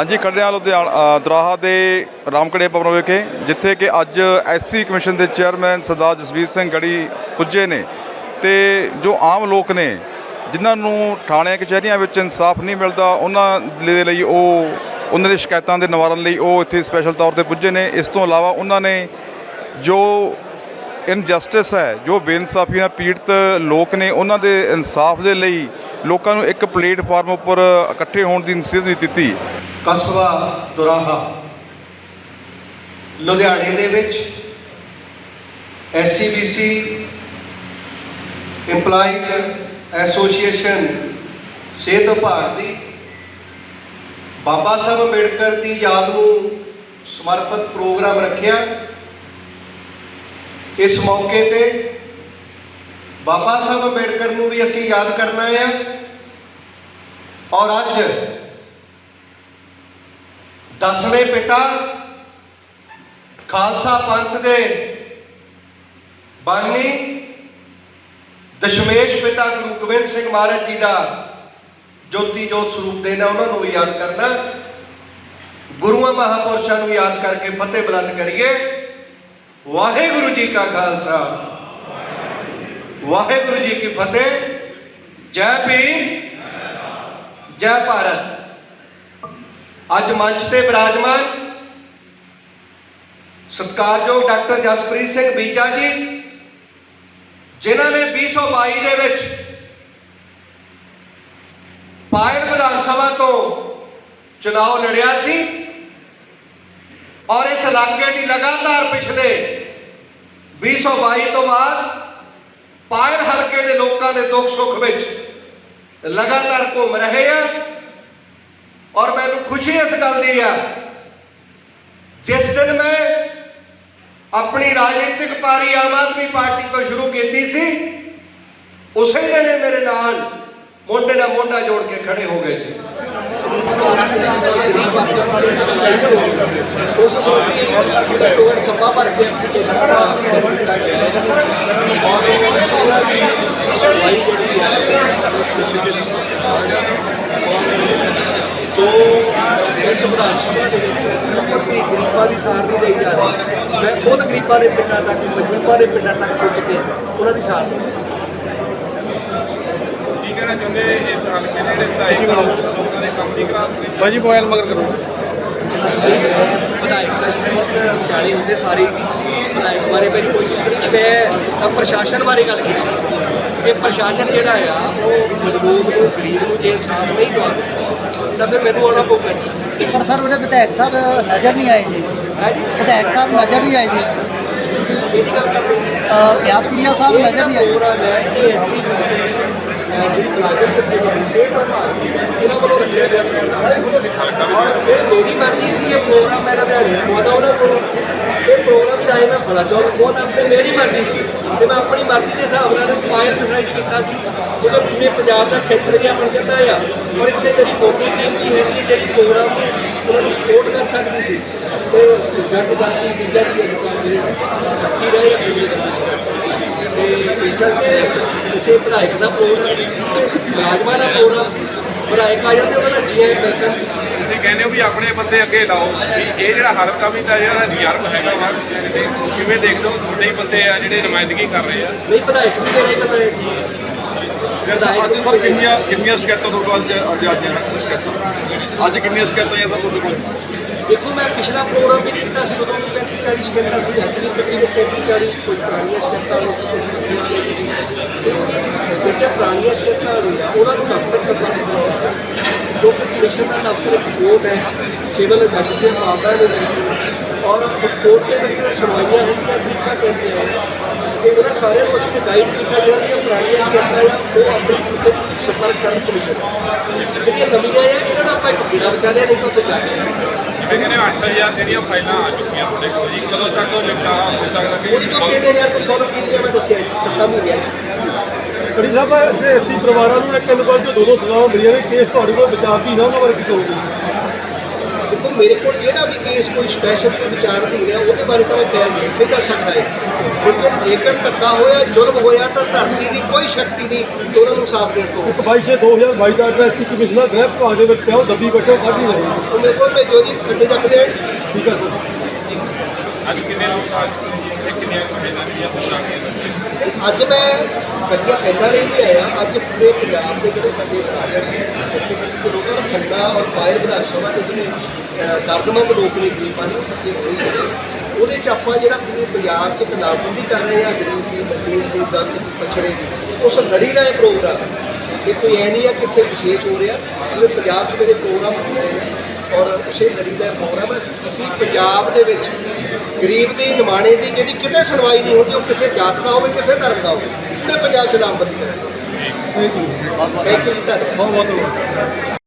ਹਾਂਜੀ ਖੜਿਆ ਲੁਧਿਆਣਾ ਦਰਾਹਾ ਦੇ ਰਾਮਕੜੇ ਭਵਨ ਵਿਖੇ, ਜਿੱਥੇ ਕਿ ਅੱਜ ਐਸਸੀ ਕਮਿਸ਼ਨ ਦੇ ਚੇਅਰਮੈਨ ਸਰਦਾਰ ਜਸਵੀਰ ਸਿੰਘ ਗੜੀ ਪੁੱਜੇ ਨੇ। ਤੇ ਜੋ ਆਮ ਲੋਕ ਨੇ, ਜਿਨ੍ਹਾਂ ਨੂੰ ਥਾਣੇ, ਕਚਹਿਰੀਆਂ ਵਿੱਚ ਇਨਸਾਫ ਨਹੀਂ ਮਿਲਦਾ, ਉਹਨਾਂ ਦੇ ਲਈ ਉਹ, ਉਹਨਾਂ ਦੀ ਸ਼ਿਕਾਇਤਾਂ ਦੇ ਨਿਵਾਰਨ ਲਈ ਉਹ ਇੱਥੇ ਸਪੈਸ਼ਲ ਤੌਰ ਤੇ ਪੁੱਜੇ ਨੇ। ਇਸ ਤੋਂ ਇਲਾਵਾ ਉਹਨਾਂ ਨੇ ਜੋ ਇਨਜਸਟਿਸ ਹੈ, ਜੋ ਬੇਇਨਸਾਫੀ ਨਾਲ ਪੀੜਤ ਲੋਕ ਨੇ, ਉਹਨਾਂ ਦੇ ਇਨਸਾਫ ਦੇ ਲਈ ਲੋਕਾਂ ਨੂੰ ਇੱਕ ਪਲੇਟਫਾਰਮ ਉੱਪਰ ਇਕੱਠੇ ਹੋਣ ਦੀ ਨਸੀਹਤ ਵੀ ਦਿੱਤੀ। ਕਸਬਾ ਦੁਰਾਹਾ। ਲੁਧਿਆਣੇ ਦੇ ਵਿੱਚ ਐਸਸੀਬੀਸੀ EMPLOYEES ਐਸੋਸੀਏਸ਼ਨ ਸਿਹਤ ਵਿਭਾਗ ਦੀ ਬਾਬਾ ਸਾਹਿਬ ਅੰਬੇਡਕਰ ਦੀ ਯਾਦ ਨੂੰ ਸਮਰਪਿਤ ਪ੍ਰੋਗਰਾਮ ਰੱਖਿਆ। ਇਸ ਮੌਕੇ ਤੇ ਬਾਬਾ ਸਾਹਿਬ ਅੰਬੇਡਕਰ ਨੂੰ ਵੀ ਅਸੀਂ ਯਾਦ ਕਰਨਾ ਹੈ। ਔਰ ਅੱਜ ਦਸਵੇਂ ਪਿਤਾ ਖਾਲਸਾ ਪੰਥ ਦੇ ਬਾਨੀ ਦਸ਼ਮੇਸ਼ ਪਿਤਾ ਗੁਰੂ ਗੋਬਿੰਦ ਸਿੰਘ ਮਹਾਰਾਜ ਜੀ ਦਾ ਜੋਤੀ ਜੋਤ ਸਰੂਪ ਦੇਣਾ ਉਹਨਾਂ ਨੂੰ ਵੀ ਯਾਦ ਕਰਨਾ। ਗੁਰੂਆਂ ਮਹਾਪੁਰਸ਼ਾਂ ਨੂੰ ਯਾਦ ਕਰਕੇ ਫਤਿਹ ਬੁਲੰਦ ਕਰੀਏ। ਵਾਹਿਗੁਰੂ ਜੀ ਕਾ ਖਾਲਸਾ। ਵਾਹਿਗੁਰੂ ਜੀ ਕੀ ਫਤਿਹ। ਜੈ ਭੀਮ। ਜੈ ਭਾਰਤ। ਅੱਜ ਮੰਚ ਤੇ ਬਿਰਾਜਮਾਨ ਸਤਿਕਾਰਯੋਗ ਡਾਕਟਰ ਜਸਪ੍ਰੀਤ ਸਿੰਘ ਬੀਜਾ ਜੀ, ਜਿਨ੍ਹਾਂ ਨੇ 2022 ਦੇ ਵਿੱਚ ਪਾਇਰ ਵਿਧਾਨ ਸਭਾ ਤੋਂ ਚੁਣਾਵ ਲੜਿਆ ਸੀ ਔਰ ਇਸ ਇਲਾਕੇ ਦੀ ਲਗਾਤਾਰ ਪਿਛਲੇ 2022 ਤੋਂ ਬਾਅਦ ਪਾਇਰ ਹਲਕੇ ਦੇ ਲੋਕਾਂ ਦੇ ਦੁੱਖ ਸੁੱਖ ਵਿੱਚ ਲਗਾਤਾਰ ਘੁੰਮ ਰਹੇ ਆ। ਔਰ ਮੈਨੂੰ ਖੁਸ਼ੀ ਇਸ ਗੱਲ ਦੀ ਆ ਜਿਸ ਦਿਨ ਮੈਂ ਆਪਣੀ ਰਾਜਨੀਤਿਕ ਪਾਰੀ ਆਮ ਆਦਮੀ ਪਾਰਟੀ ਤੋਂ ਸ਼ੁਰੂ ਕੀਤੀ ਸੀ ਉਸੇ ਦਿਨ ਇਹ ਮੇਰੇ ਨਾਲ ਮੋਢੇ ਨਾਲ ਮੋਢਾ ਜੋੜ ਕੇ ਖੜੇ ਹੋ ਗਏ ਸੀ ਉਸ ਸੰਬੰਧੀ ਘੱਟੋ ਘੱਟ ਖੱਪਾ ਭਰ ਕੇ ਐਪਲੀਕੇਸ਼ਨ ਦਾ ਕੀਤਾ ਗਿਆ ਹੈ ਔਰ ਉਹਨਾਂ ਦੀ ਸੁਣਵਾਈ ਜਿਹੜੀ ਹੈ ਤੋਂ ਇਸ ਵਿਧਾਨ ਸਭਾ ਦੇ ਵਿੱਚ ਵੀ ਗਰੀਬਾਂ ਦੀ ਸਾਰ ਨਹੀਂ ਰਹੀ ਜਾ ਰਹੀ। ਮੈਂ ਖੁਦ ਗਰੀਬਾਂ ਦੇ ਪਿੰਡਾਂ ਤੱਕ ਮਜ਼ਲੂਮਾਂ ਦੇ ਪਿੰਡਾਂ ਤੱਕ ਪੁੱਜ ਕੇ ਉਹਨਾਂ ਦੀ ਸਾਰ ਲਈ। ਕੀ ਕਹਿਣਾ ਚਾਹੁੰਦੇ ਇਸ ਹਲਕੇ ਦੇ ਜਿਹੜੇ ਵਿਧਾਇਕ ਆ, ਲੋਕਾਂ ਦੇ ਕੰਮ ਨਹੀਂ ਕਰਾ ਸਕਦੇ ਭਾਜੀ ਮੋਬਾਈਲ ਮਗਰ ਕਰੋ। ਵਿਧਾਇਕ ਦਾ ਜੀ ਬਹੁਤ ਸਿਆਣੇ ਹੁੰਦੇ ਸਾਰੇ ਵਿਧਾਇਕ ਬਾਰੇ ਮੇਰੀ ਕੋਈ ਟਿੱਪਣੀ ਮੈਂ ਤਾਂ ਪ੍ਰਸ਼ਾਸਨ ਬਾਰੇ ਗੱਲ ਕੀਤੀ। ਕਿ ਪ੍ਰਸ਼ਾਸਨ ਜਿਹੜਾ ਆ ਉਹ ਮਜ਼ਲੂਮ ਨੂੰ ਗਰੀਬ ਨੂੰ ਜੇ ਇਨਸਾਫ ਨਹੀਂ ਦਵਾ ਸਕਦਾ ਤਾਂ ਫਿਰ ਮੈਨੂੰ ਆਉਣਾ ਪਊਗਾ ਜੀ। ਪਰ ਸਰ ਉਹਦੇ ਵਿਧਾਇਕ ਸਾਹਿਬ ਨਜ਼ਰ ਨਹੀਂ ਆਏ ਜੀ। ਹੈ ਜੀ? ਵਿਧਾਇਕ ਸਾਹਿਬ ਨਜ਼ਰ ਨਹੀਂ ਆਏ ਜੀ। ਕਿਹਦੀ ਗੱਲ ਕਰਦੇ ਹੋ? ਅਹ ਬਿਆਸ ਪ੍ਰਿਆ ਸਾਹਿਬ ਇਹ ਨਜ਼ਰ ਨਹੀਂ ਆਏ। ਪ੍ਰੋਗਰਾਮ ਹੈ ਇਹ ਐਸਸੀ ਬੀਸੀ ਜਿਹੜੀ ਮੁਲਾਜ਼ਮ ਜਥੇਬੰਦੀ ਸਿਹਤ ਵਿਭਾਗ ਦੀ ਹੈ ਇਹਨਾਂ ਵੱਲੋਂ ਰੱਖਿਆ ਗਿਆ ਪ੍ਰੋਗਰਾਮ। ਹੈ ਇਹ ਮੇਰੀ ਮਰਜ਼ੀ ਸੀ ਇਹ ਪ੍ਰੋਗਰਾਮ ਮੈਂ ਲੁਧਿਆਣੇ ਖਵਾਦਾ ਉਹਨਾਂ ਕੋਲ। ਇਹ ਪ੍ਰੋਗਰਾਮ ਚਾਹੇ ਮੈਂ ਬੜਾ ਚੌਕ ਖਵਾਦਾ ਤੇ ਮੇਰੀ ਮਰਜ਼ੀ ਸੀ। ਤੇ ਮੈਂ ਆਪਣੀ ਮਰਜ਼ੀ ਦੇ ਹਿਸਾਬ ਨਾਲ ਪਾਇਲ ਡਿਸਾਈਡ ਕੀਤਾ ਸੀ। ਜਦੋਂ ਪੂਰੇ ਪੰਜਾਬ ਦਾ ਸੈਕਟਰ ਜਿਹਾ ਬਣ ਜਾਂਦਾ ਆ, ਔਰ ਇੱਥੇ ਮੇਰੀ ਕੋਕੀ ਟੀਮ ਵੀ ਹੈਗੀ ਜਿਹੜੀ ਪ੍ਰੋਗਰਾਮ ਉਹਨਾਂ ਨੂੰ ਸਪੋਰਟ ਕਰ ਸਕਦੀ ਸੀ। ਤੇ ਡਾਕਟਰ ਜਸਪ੍ਰੀਤ ਬੀਜਾ ਜੀ ਜਿਹੜੇ ਸਾਥੀ ਰਹੇ ਆ ਪੂਰੀ ਕਮਿਸ਼ਨ ਤੇ ਇਸ ਕਰਕੇ ਇਸ- ਕਿਸੇ ਵਿਧਾਇਕ ਦਾ ਪ੍ਰੋਗਰਾਮ ਸੀ ਮੁਲਾਜ਼ਮਾਂ ਦਾ ਪ੍ਰੋਗਰਾਮ ਸੀ। ਵਿਧਾਇਕ ਆ ਜਾਂਦੇ ਉਹਨਾਂ ਦਾ ਜੀ ਆਈ ਵੈਲਕਮ ਸੀ। ਤੁਸੀਂ ਕਹਿੰਦੇ ਹੋ ਵੀ ਆਪਣੇ ਬੰਦੇ ਅੱਗੇ ਲਾਓ ਵੀ ਇਹ ਜਿਹੜਾ ਹਲਕਾ ਵੀ ਤਾਂ ਜਿਹੜਾ ਰਿਜ਼ਰਵ ਹੈਗਾ ਵਾ ਤੇ ਕਿਵੇਂ ਦੇਖਦੇ ਹੋ ਤੁਹਾਡੇ ਹੀ ਬੰਦੇ ਆ ਜਿਹੜੇ ਨੁਮਾਇੰਦਗੀ ਕਰ ਰਹੇ ਆ? ਨਹੀਂ ਵਿਧਾਇਕ ਵੀ ਮੇਰਾ ਹੀ ਪਤਾ ਹੈ ਅੱਜ ਸਰ ਕਿੰਨੀਆਂ ਕਿੰਨੀਆਂ ਸ਼ਿਕਾਇਤਾਂ ਤੁਹਾਡੇ ਕੋਲ ਅੱਜ ਅੱਜ ਆਈਆਂ ਸ਼ਿਕਾਇਤਾਂ। ਅੱਜ ਕਿੰਨੀਆਂ ਸ਼ਿਕਾਇਤਾਂ ਆਈਆਂ ਸਰ ਤੁਹਾਡੇ ਕੋਲ? ਦੇਖੋ ਮੈਂ ਪਿਛਲਾ ਪ੍ਰੋਗਰਾਮ ਵੀ ਕੀਤਾ ਸੀ ਉਦੋਂ ਵੀ 35 40 ਸ਼ਿਕਾਇਤਾਂ ਸੀ ਅੱਜ ਵੀ ਤਕਰੀਬਨ 35 40 ਕੁਝ ਪੁਰਾਣੀਆਂ ਸ਼ਿਕਾਇਤਾਂ ਵਾਲੇ ਸੀ ਕੁਝ ਨਵੀਆਂ ਵਾਲੇ ਸੀ ਕਿਉਂਕਿ ਜਿਹੜੀਆਂ ਪੁਰਾਣੀਆਂ ਸ਼ਿਕਾਇਤਾਂ ਵਾਲੇ ਆ ਉਹਨਾਂ ਨੂੰ ਦਫ਼ਤਰ ਸੰਪਰਕ ਕਰਾਉਣਾ ਕਿਉਂਕਿ ਕਮਿਸ਼ਨ ਦਾ ਦਫ਼ਤਰ ਇੱਕ ਕੋਰਟ ਹੈ ਸਿਵਲ ਜੱਜ ਦੇ ਮਾਮਲਾ ਦੇ ਵਿੱਚ ਔਰ ਕੋਰਟ ਦੇ ਵਿੱਚ ਸੁਣਵਾਈਆਂ ਹੁੰਦੀਆਂ ਤਰੀਕਾ ਪੈਂਦੀਆਂ ਤੇ ਉਹਨਾਂ ਸਾਰਿਆਂ ਨੂੰ ਅਸੀਂ ਗਾਈਡ ਕੀਤਾ ਜਿਹੜਾ ਦੀਆਂ ਪੁਰਾਣੀਆਂ ਸ਼ਿਕਾਇਤਾਂ ਆ ਉਹ ਆਪਣੀ ਉੱਤੇ ਸੰਪਰਕ ਕਰਨ ਕਮਿਸ਼ਨ ਨਾਲ। ਜਿਹੜੀਆਂ ਨਵੀਆਂ ਆ ਇਹਨਾਂ ਦਾ ਆਪਾਂ ਇੱਕ ਬਿਨਾ ਵਿਚਾਰਿਆ ਨਹੀਂ ਤਾਂ ਉੱਥੇ ਜਾ ਕੇ ਜਿਵੇਂ ਕਹਿੰਦੇ 8000 ਜਿਹੜੀਆਂ ਫਾਈਲਾਂ ਆ ਚੁੱਕੀਆਂ ਤੁਹਾਡੇ ਕੋਲ ਜੀ ਕਦੋਂ ਤੱਕ ਉਹ ਨਿਪਟਾਰਾ ਹੋ ਸਕਦਾ ਉਹਦੀ ਜੋ ਕਿ 3000 ਤੋਂ 100 ਕੀਤੀਆਂ ਮੈਂ ਦੱਸਿਆ ਜੀ, ਸੱਤਾਂ ਮਹੀਨਿਆਂ ਚ। ਕੜੀ ਸਾਹਿਬ ਤੇ ਅਸੀਂ ਪਰਿਵਾਰਾਂ ਨੂੰ ਇੱਕ ਨੰਬਰ ਤੋਂ ਦੋ ਦੋ ਸਜ਼ਾਵਾਂ ਮਿਲੀਆਂ ਨੇ ਕੇਸ ਤੁਹਾਡੇ ਕੋਲ ਕੀ ਨਾ ਉਹਨਾਂ ਬਾਰੇ ਕੀ ਕਹੋਗੇ? ਦੇਖੋ ਮੇਰੇ ਕੋਲ ਜਿਹੜਾ ਵੀ ਕੇਸ ਕੋਈ ਸਪੈਸ਼ਲ ਕੋਈ ਵਿਚਾਰਧੀਨ ਹੈ ਉਹਦੇ ਬਾਰੇ ਤਾਂ ਮੈਂ ਖੈਰ ਨਹੀਂ ਕੋਈ ਦੱਸ ਸਕਦਾ ਹੈ ਲੇਕਿਨ ਜੇਕਰ ਧੱਕਾ ਹੋਇਆ ਜ਼ੁਲਮ ਹੋਇਆ ਤਾਂ ਧਰਤੀ ਦੀ ਕੋਈ ਸ਼ਕਤੀ ਨਹੀਂ ਕਿ ਉਹਨਾਂ ਨੂੰ ਸਾਫ਼ ਦੇਣ ਤੋਂ। ਇੱਕ 22 2022 ਦਾ ਐਡਰੈਸ ਸੀ ਕਮਿਸ਼ਨਰ ਗ੍ਰਹਿ ਵਿਭਾਗ ਦੇ ਵਿੱਚ ਪਿਆ ਉਹ ਦੱਬੀ ਬੈਠੇ ਕੱਢ ਨਹੀਂ ਰਹੇ ਉਹ ਮੇਰੇ ਕੋਲ ਭੇਜੋ ਜੀ ਗੱਡੇ ਚੱਕਦੇ ਆ ਠੀਕ ਹੈ ਸਰ। ਅੱਜ ਕਿੰਨੇ ਲੋਕ ਆ? ਦੀਆਂ ਪੂਰਾ ਨਹੀਂ, ਅੱਜ ਮੈਂ ਕੱਲੀਆਂ ਫੈਲਾ ਲਈ ਵੀ ਆਇਆ। ਅੱਜ ਪੂਰੇ ਪੰਜਾਬ ਦੇ ਜਿਹੜੇ ਸਾਡੇ ਰਾਜਨ ਇੱਥੇ ਦੇ ਲੋਕਾਂ ਦਾ ਖੰਨਾ ਔਰ ਪਾਇਲ ਵਿਧਾਨ ਸਭਾ ਦੇ ਜਿਹੜੇ ਦਰਦਮੰਦ ਲੋਕ ਨੇ, ਗਰੀਬਾਂ ਨੂੰ ਇਕੱਠੇ ਹੋਏ ਸੀ। ਉਹਦੇ ਚ ਆਪਾਂ ਜਿਹੜਾ ਪੂਰੇ ਪੰਜਾਬ 'ਚ ਕਲਾਬੰਦੀ ਕਰ ਰਹੇ ਆ ਗਰੀਬ ਦੀ ਮਜ਼ਦੂਰ ਦੀ, ਦਰਦ ਦੀ, ਪਛੜੇ ਦੀ, ਉਸ ਲੜੀ ਦਾ ਇਹ ਪ੍ਰੋਗਰਾਮ ਹੈ। ਇਹ ਕੋਈ ਐ ਨਹੀਂ ਹੈ ਕਿ ਇੱਥੇ ਵਿਸ਼ੇਸ਼ ਹੋ ਰਿਹਾ। ਪੂਰੇ ਪੰਜਾਬ 'ਚ ਮੇਰੇ ਪ੍ਰੋਗਰਾਮ ਹੋ ਰਹੇ ਆ ਔਰ ਉਸੇ ਲੜੀ ਦਾ ਇਹ ਪ੍ਰੋਗਰਾਮ ਹੈ। ਅਸੀਂ ਪੰਜਾਬ ਦੇ ਵਿੱਚ ਗਰੀਬ ਦੀ ਨਿਮਾਣੇ ਦੀ ਜਿਹਦੀ ਕਿਤੇ ਸੁਣਵਾਈ ਨਹੀਂ ਹੁੰਦੀ ਉਹ ਕਿਸੇ ਜਾਤ ਦਾ ਹੋਵੇ ਕਿਸੇ ਧਰਮ ਦਾ ਹੋਵੇ ਪੂਰੇ ਪੰਜਾਬ 'ਚ ਲਾਮਬੰਦੀ ਕਰਾਂਗੇ ਥੈਂਕ ਯੂ ਥੈਂਕ ਯੂ ਜੀ ਧੰਨਵਾਦ। ਬਹੁਤ ਬਹੁਤ